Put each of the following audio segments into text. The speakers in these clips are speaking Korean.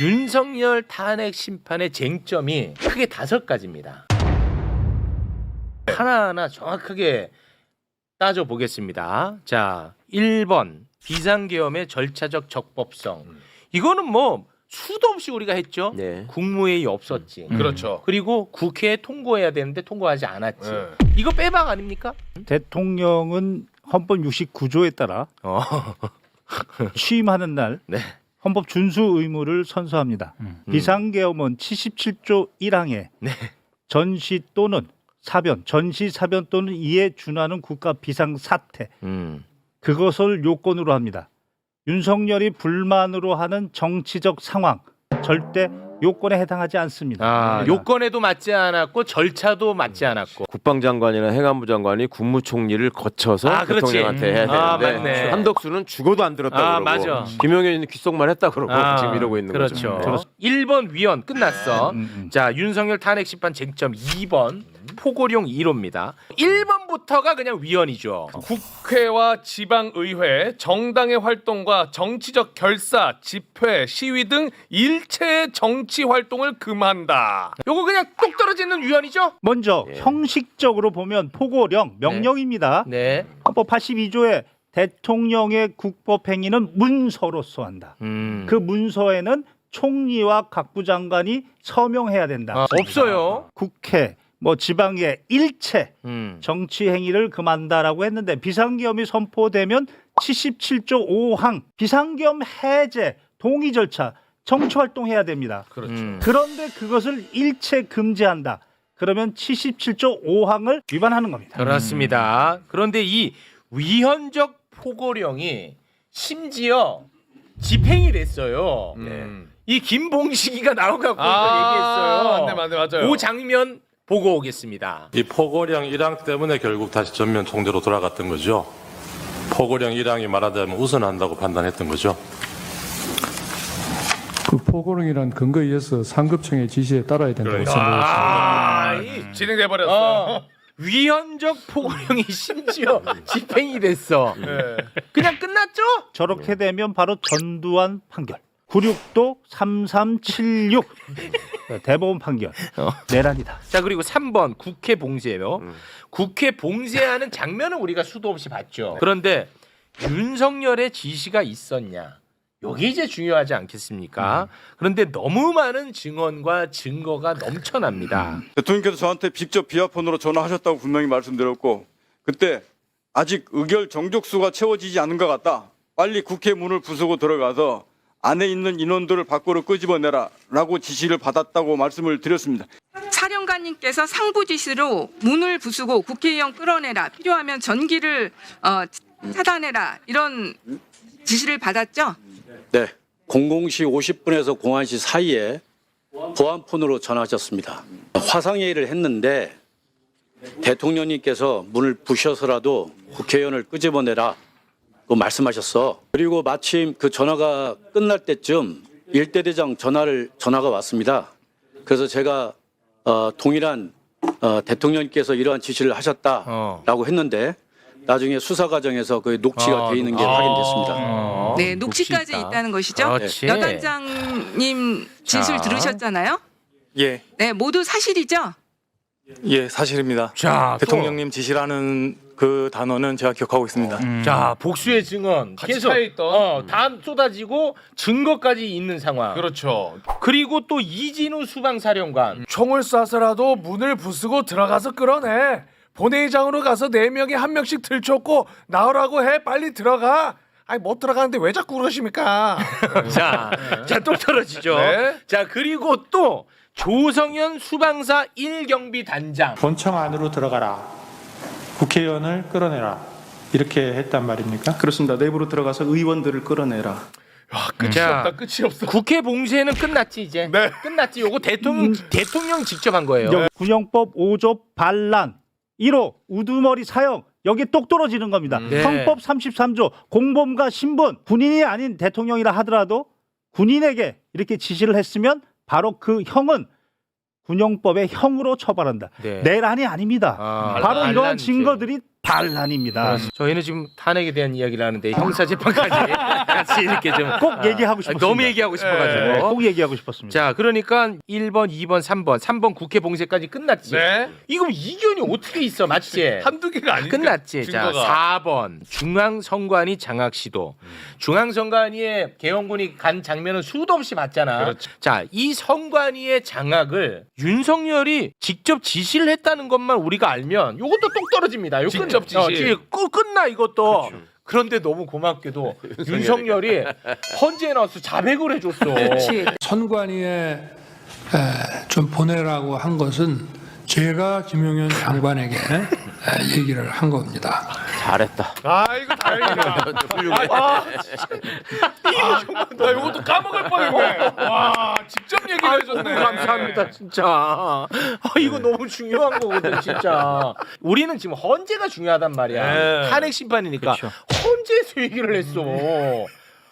윤석열 탄핵 심판의 쟁점이 크게 다섯 가지입니다. 하나하나 정확하게 따져 보겠습니다. 자, 1번 비상계엄의 절차적 적법성. 이거는 뭐 수도 없이 우리가 했죠. 네. 국무회의 없었지. 그렇죠. 그리고 국회에 통과해야 되는데 통과하지 않았지. 네. 이거 빼박 아닙니까? 대통령은 헌법 69조에 따라 어. 취임하는 날 네. 헌법 준수 의무를 선서합니다. 비상계엄은 77조 1항에 네. 전시 또는 사변, 전시 사변 또는 이에 준하는 국가 비상 사태 음. 그것을 요건으로 합니다. 윤석열이 불만으로 하는 정치적 상황 절대 요건에 해당하지 않습니다. 아, 요건에도 맞지 않았고 절차도 맞지 않았고. 국방장관이나 행안부 장관이 국무총리를 거쳐서 아, 그렇지. 대통령한테 해야 아, 되는데 맞네. 한덕수는 죽어도 안 들었다 고 아, 그러고 맞아. 김용현이 귓속말 했다 그러고 아, 지금 이러고 있는 그렇죠. 거죠. 네. 1번 위헌 끝났어. 음, 음. 자, 윤석열 탄핵 심판 쟁점 2번 포고령 1호입니다. 1번부터가 그냥 위헌이죠. 국회와 지방의회, 정당의 활동과 정치적 결사, 집회, 시위 등 일체의 정치 활동을 금한다. 요거 그냥 똑 떨어지는 위헌이죠? 먼저 예. 형식적으로 보면 포고령 명령입니다. 네. 헌법 82조에 대통령의 국법 행위는 문서로서 한다. 음. 그 문서에는 총리와 각부 장관이 서명해야 된다. 아, 없어요. 국회 뭐 지방의 일체 음. 정치 행위를 금한다라고 했는데 비상계엄이 선포되면 77조 5항 비상계엄 해제 동의 절차 정치 활동해야 됩니다. 그렇죠. 음. 그런데 그것을 일체 금지한다. 그러면 77조 5항을 위반하는 겁니다. 그렇습니다. 그런데 이 위헌적 포고령이 심지어 집행이 됐어요. 음. 이 김봉식이가 나와갖고 아, 이걸 얘기했어요. 맞네, 맞네, 맞아요. 그 장면 보고 오겠습니다. 이 포고령 1항 때문에 결국 다시 전면 총대로 돌아갔던 거죠. 포고령 1항이 말하자면 우선한다고 판단했던 거죠. 그 포고령이란 근거에 의해서 상급청의 지시에 따라야 된다고 그러니까. 생각합니다. 아, 이 진행돼 버렸어. 어, 위헌적 포고령이 심지어 집행이 됐어. 네. 그냥 끝났죠? 저렇게 되면 바로 전두환 판결. 96도 3376 대법원 판결 어. 내란이다. 자 그리고 3번 국회 봉쇄요. 음. 국회 봉쇄하는 장면은 우리가 수도 없이 봤죠. 그런데 윤석열의 지시가 있었냐? 여기 이제 중요하지 않겠습니까? 그런데 너무 많은 증언과 증거가 넘쳐납니다. 대통령께서 저한테 직접 비아폰으로 전화하셨다고 분명히 말씀드렸고 그때 아직 의결 정족수가 채워지지 않은 것 같다. 빨리 국회 문을 부수고 들어가서 안에 있는 인원들을 밖으로 끄집어내라 라고 지시를 받았다고 말씀을 드렸습니다. 사령관님께서 상부 지시로 문을 부수고 국회의원 끌어내라 필요하면 전기를 어, 차단해라 이런 지시를 받았죠. 네. 00시 50분에서 01시 사이에 보안폰으로 전화하셨습니다. 화상회의를 했는데 대통령님께서 문을 부셔서라도 국회의원을 끄집어내라 고 말씀하셨어. 그리고 마침 그 전화가 끝날 때쯤 일대 대장 전화를 전화가 왔습니다. 그래서 제가 어, 동일한 어, 대통령님께서 이러한 지시를 하셨다라고 어. 했는데 나중에 수사 과정에서 그 녹취가 아, 돼 있는 게. 확인됐습니다. 어, 네, 녹취까지 있다. 있다는 것이죠. 그렇지. 여단장님 지시를 자. 들으셨잖아요. 예, 네, 모두 사실이죠. 예, 사실입니다. 자, 또. 대통령님 지시라는 그 단어는 제가 기억하고 있습니다. 자 복수의 증언 같이 계속 차여있던. 어, 다 쏟아지고 증거까지 있는 상황. 그렇죠. 그리고 또 이진우 수방사령관. 총을 쏴서라도 문을 부수고 들어가서 끌어내. 본회의장으로 가서 네 명이 한 명씩 들쳤고 나오라고 해. 빨리 들어가. 아니 못 들어가는데 왜 자꾸 그러십니까? 자, 자 또 떨어지죠. 네. 자 그리고 또 조성현 수방사 1경비 단장. 본청 안으로 들어가라. 국회의원을 끌어내라. 이렇게 했단 말입니까? 그렇습니다. 내부로 들어가서 의원들을 끌어내라. 와, 끝이 자, 없다. 끝이 없어. 국회 봉쇄는 끝났지 이제. 네. 끝났지. 요거 대통령 대통령 직접 한 거예요. 여- 군영법 5조 반란 1호 우두머리 사형 여기 똑 떨어지는 겁니다. 네. 헌법 33조 공범과 신분 군인이 아닌 대통령이라 하더라도 군인에게 이렇게 지시를 했으면 바로 그 형은 군영법의 형으로 처벌한다. 네. 내란이 아닙니다. 아, 바로 이러한 반란죄. 증거들이 반란입니다. 저희는 지금 탄핵에 대한 이야기를 하는데 형사 재판까지 같이 이렇게 좀 꼭 얘기하고 아, 싶었습니다. 너무 얘기하고 싶어가지고. 네, 꼭 얘기하고 싶었습니다. 자, 그러니까 1번, 2번, 3번, 3번 국회 봉쇄까지 끝났지. 네. 이거 이견이 어떻게 있어, 맞지? 한두 개가 아니니까. 끝났지. 자, 증거가. 4번 중앙선관위 장악 시도. 중앙선관위에 개헌군이 간 장면은 수도 없이 봤잖아. 그렇죠. 자, 이 선관위의 장악을 윤석열이 직접 지시를 했다는 것만 우리가 알면 이것도 똑 떨어집니다. 이 끝- 지시. 끝- 끝나 이것도. 그런데 너무 고맙게도 윤석열이 헌재에 나와서 자백을 해줬어. 선관위에 에, 좀 보내라고 한 것은 제가 김용현 장관에게 에, 얘기를 한 겁니다. 잘했다. 아 이거 다행이다. 아, 진짜. 나 이것도 까먹을 뻔했네. 와 직접 얘기를 해줬네. 너무 감사합니다, 진짜. 아, 이거 너무 중요한 거거든, 진짜. 우리는 지금 헌재가 중요하단 말이야. 네. 탄핵 심판이니까 헌재에서 얘기를 했어.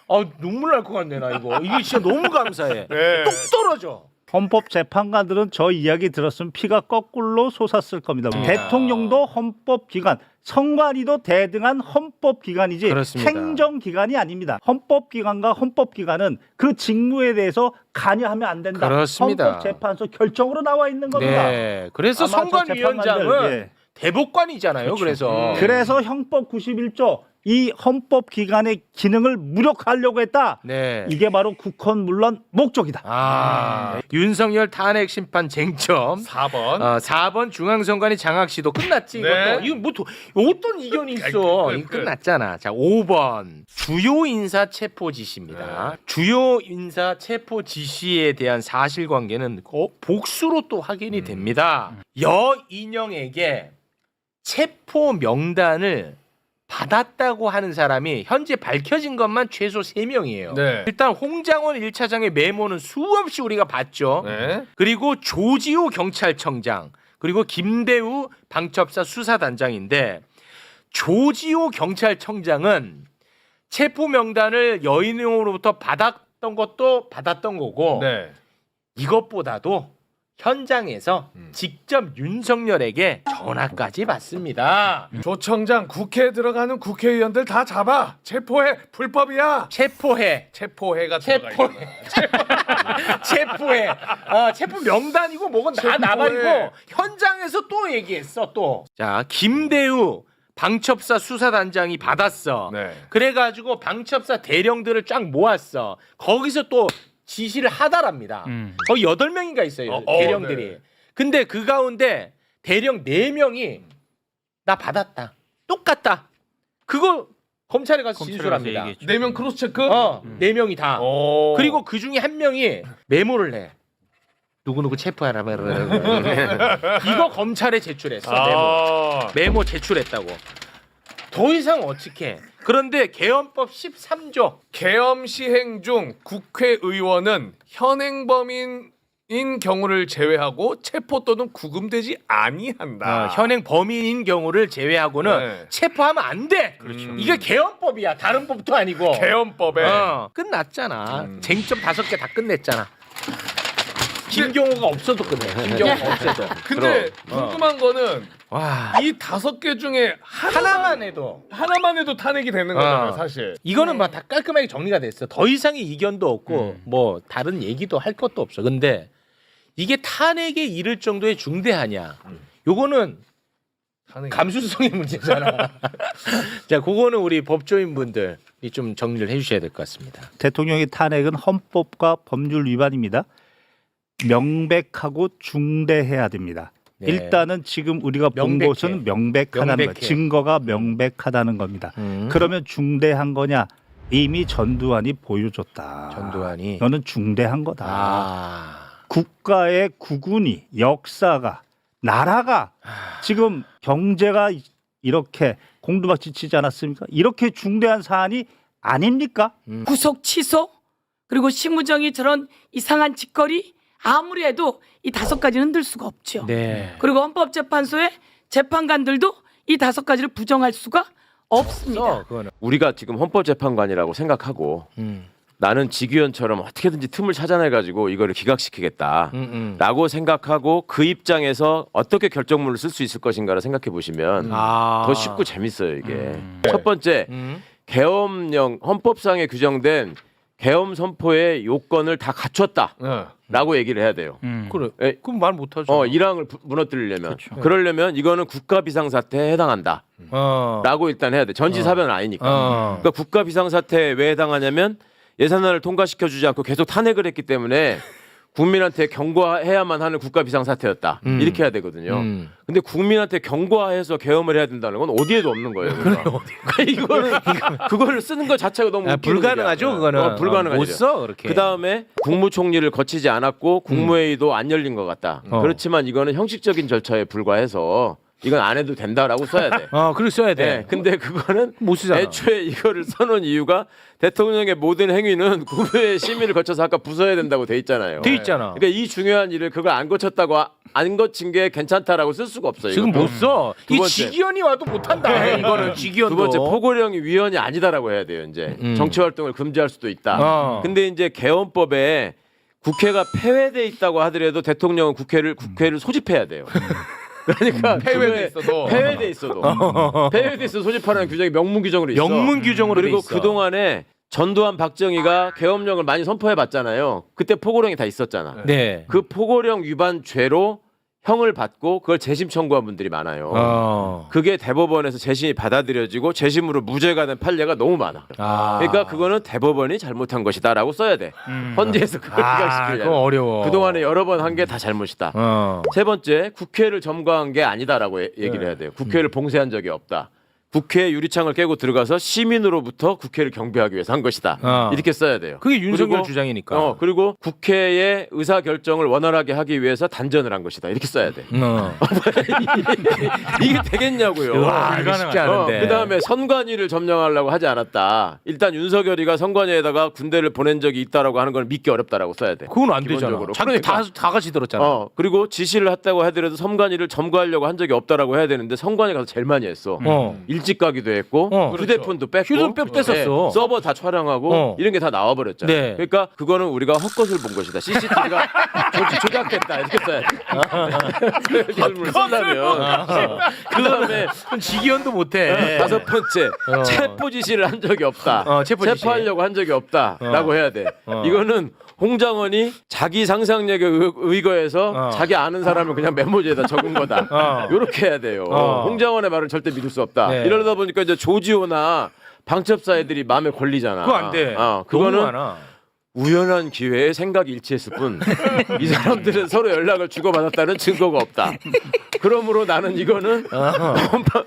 아 눈물 날 것 같네 나 이거. 이게 진짜 너무 감사해. 네. 똑 떨어져. 헌법 재판관들은 저 이야기 들었으면 피가 거꾸로 솟았을 겁니다. 음. 대통령도 헌법 기관, 선관위도 대등한 헌법 기관이지 그렇습니다. 행정 기관이 아닙니다. 헌법 기관과 헌법 기관은 그 직무에 대해서 관여하면 안 된다. 그렇습니다. 헌법 재판소 결정으로 나와 있는 겁니다. 네. 그래서 아마 저 선관위원장은 재판관들, 예. 대법관이잖아요. 그래서 그래서 형법 91조 이 헌법 기관의 기능을 무력화하려고 했다. 네. 이게 바로 국헌 물론 목적이다. 아 윤석열 탄핵 심판 쟁점 4번. 어, 4번 중앙선관위 장학시도 끝났지 네. 이것도 이거 뭐 도- 어떤 이견이 있어 끝, 끝, 이거 끝. 끝났잖아 자 5번 주요 인사 체포 지시입니다 네. 주요 인사 체포 지시에 대한 사실 관계는 어, 복수로 또 확인이 음. 됩니다 여 인영에게 체포 명단을 받았다고 하는 사람이 현재 밝혀진 것만 최소 3명이에요 네. 일단 홍장원 1차장의 메모는 수없이 우리가 봤죠 네. 그리고 조지호 경찰청장 그리고 김대우 방첩사 수사단장인데 조지호 경찰청장은 체포 명단을 여인으로부터 받았던 것도 받았던 거고 네. 이것보다도 현장에서 음. 직접 윤석열에게 전화까지 받습니다. 조 청장 국회에 들어가는 국회의원들 다 잡아 체포해 불법이야. 체포해. 체포해가 들어가 체포해. 있구나. 체포해. 어, 체포 명단이고 뭐건 다 체포해. 나발이고 현장에서 또 얘기했어 또. 자 김대우 방첩사 수사단장이 받았어. 네. 그래가지고 방첩사 대령들을 쫙 모았어. 거기서 또 지시를 하다랍니다. 거의 여덟 명인가 있어요 어, 어, 대령들이. 네. 근데 그 가운데 대령 네 명이 나 받았다. 똑같다. 그거 검찰에 가서 진술합니다. 네명 크로스 체크. 어, 네 명이 다. 오. 그리고 그 중에 한 명이 메모를 해. 누구 누구 체포하라 이거 검찰에 제출했어 메모. 아. 메모 제출했다고. 더 이상 어떻게? 그런데 개헌법 13조 계엄 시행 중 국회의원은 현행 범인 인 경우를 제외하고 체포 또는 구금되지 아니한다. 어, 현행 범인인 경우를 제외하고는 네. 체포하면 안 돼. 그렇죠. 이게 개헌법이야. 다른 법도 아니고. 계엄법에 어, 끝났잖아. 음. 쟁점 다섯 개 다 끝냈잖아. 김경호가 없어도 끝내. 김경호가 없어도. 근데 어. 궁금한 거는 와. 이 다섯 개 중에 하나, 하나만 해도 하나만 해도 탄핵이 되는 거잖아요, 어. 사실. 이거는 막 다 깔끔하게 정리가 됐어. 더 이상의 이견도 없고 음. 뭐 다른 얘기도 할 것도 없어. 근데 이게 탄핵에 이를 정도의 중대하냐? 음. 요거는 탄핵이. 감수성의 문제잖아. 자, 그거는 우리 법조인 분들이 좀 정리를 해주셔야 될 것 같습니다. 대통령의 탄핵은 헌법과 법률 위반입니다. 명백하고 중대해야 됩니다. 네. 일단은 지금 우리가 본 명백해. 것은 명백하다는 명백해. 거, 증거가 명백하다는 겁니다. 음. 그러면 중대한 거냐? 이미 전두환이 보여줬다. 전두환이 너는 중대한 거다. 아. 국가의 국운이 역사가 나라가 지금 경제가 이렇게 공두박질 치지 않았습니까? 이렇게 중대한 사안이 아닙니까? 구속 취소 그리고 심우정이 저런 이상한 짓거리 아무리 해도 이 다섯 가지는 들 수가 없죠. 네. 그리고 헌법재판소의 재판관들도 이 다섯 가지를 부정할 수가 없습니다. 써 그거는. 우리가 지금 헌법재판관이라고 생각하고 음. 나는 지규현처럼 어떻게든지 틈을 찾아내 가지고 이거를 기각시키겠다. 음, 음. 라고 생각하고 그 입장에서 어떻게 결정문을 쓸 수 있을 것인가를 생각해 보시면 아. 더 쉽고 재밌어요 이게. 음. 첫 번째 음. 계엄령 헌법상에 규정된 계엄 선포의 요건을 다 갖췄다라고 네. 얘기를 해야 돼요. 그래. 에, 그럼 말 못하죠. 어, 부- 무너뜨리려면 그러려면 이거는 국가 비상사태에 해당한다라고 어. 일단 해야 돼. 전지 사변은 아니니까. 어. 그러니까 국가 비상사태에 왜 해당하냐면 예산안을 통과시켜 주지 않고 계속 탄핵을 했기 때문에 국민한테 경고해야만 하는 국가 비상사태였다. 음. 이렇게 해야 되거든요. 음. 근데 국민한테 경고해서 계엄을 해야 된다는 건 어디에도 없는 거예요. 그러니까. 이거는 그거를 쓰는 것 자체가 너무 아, 불가능하죠, 일이야. 그거는. 어, 불가능하죠. 못 써, 그렇게. 그 다음에 국무총리를 거치지 않았고 국무회의도 안 열린 것 같다. 어. 그렇지만 이거는 형식적인 절차에 불과해서 이건 안 해도 된다라고 써야 돼. 어, 그렇게 써야 돼. 네, 근데 그거는 못 쓰잖아. 애초에 이거를 써놓은 이유가 대통령의 모든 행위는 국무회의 심의를 거쳐서 아까 부서야 된다고 돼 있잖아요. 돼 있잖아. 그러니까 이 중요한 일을 그걸 안 거쳤다고 아- 안 거친 게 괜찮다라고 쓸 수가 없어요. 지금 이것도. 못 써. 두이 번째. 지기현이 와도 못한다. 이거는 지기현도. 두 번째 포고령이 위헌이 아니다라고 해야 돼요. 이제 음. 정치 활동을 금지할 수도 있다. 어. 근데 이제 개헌법에 국회가 폐회돼 있다고 하더라도 대통령은 국회를 국회를 소집해야 돼요. 그러니까 폐회돼 그거에- 있어도. 폐회돼 있어도 폐회돼 있어 소집하라는 규정이 명문 규정으로 있어. 영문 규정으로 그리고. 그 동안에 전두환 박정희가 계엄령을 많이 선포해 봤잖아요. 그때 포고령이 다 있었잖아. 네. 그 포고령 위반 죄로 형을 받고 그걸 재심 청구한 분들이 많아요. 어. 그게 대법원에서 재심이 받아들여지고 재심으로 무죄가 된 판례가 너무 많아. 아. 그러니까 그거는 대법원이 잘못한 것이다라고 써야 돼. 헌재에서 그걸 아, 기각시키려면. 그거 어려워. 그동안에 여러 번 한 게 다 잘못이다. 어. 세 번째, 국회를 점거한 게 아니다라고 예- 얘기를 해야 돼요. 국회를 봉쇄한 적이 없다. 국회 유리창을 깨고 들어가서 시민으로부터 국회를 경비하기 위해서 한 것이다. 어. 이렇게 써야 돼요. 그게 윤석열 그리고- 주장이니까. 어, 그리고 국회의 의사 결정을 원활하게 하기 위해서 단전을 한 것이다. 이렇게 써야 돼. 어. 이게 되겠냐고요. 와, 이거 쉽지 않은데. 그 다음에 선관위를 점령하려고 하지 않았다. 일단 윤석열이가 선관위에다가 군대를 보낸 적이 있다라고 하는 걸 믿기 어렵다라고 써야 돼. 그건 안 되잖아. 기본적으로. 자기 그러니까. 다, 다 같이 들었잖아. 어 그리고 지시를 했다고 하더라도 선관위를 점거하려고 한 적이 없다라고 해야 되는데 선관위 가서 제일 많이 했어. 어. 일찍 가기도 했고 어. 휴대폰도 뺐고 휴대폰 뺐었어. 네, 서버 다 촬영하고 어. 이런 게 다 나와버렸잖아. 네. 그러니까 그거는 우리가 헛것을 본 것이다. CCTV가 조 작됐다 이렇게 써야 돼. 헛것을 그다음에 지기현도 못해. 다섯 번째 어. 체포 지시를 한 적이 없다. 어, 체포. 체포하려고 한 적이 없다라고 어. 해야 돼. 어. 이거는 홍장원이 자기 상상력에 의- 의거해서 어. 자기 아는 사람을 그냥 메모지에다 적은 거다. 어. 이렇게 해야 돼요. 어. 홍장원의 말을 절대 믿을 수 없다. 네. 이러다 보니까 이제 조지호나 방첩사 애들이 마음에 걸리잖아. 그거 안 돼. 어, 너무 그거는 많아. 우연한 기회에 생각이 일치했을 뿐 이 사람들은 서로 연락을 주고받았다는 증거가 없다. 그러므로 나는 이거는 파-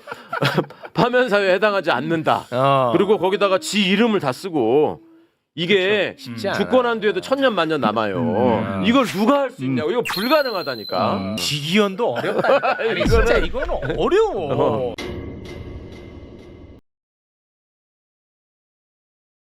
파면 사회에 해당하지 않는다. 어. 그리고 거기다가 지 이름을 다 쓰고 이게 쉽지 않아. 주권한 뒤에도 천년 만년 남아요. 이걸 누가 할 수 있냐고 이거 불가능하다니까. 지기현도 어렵다. 아니, 이거는- 진짜 이거는 어려워.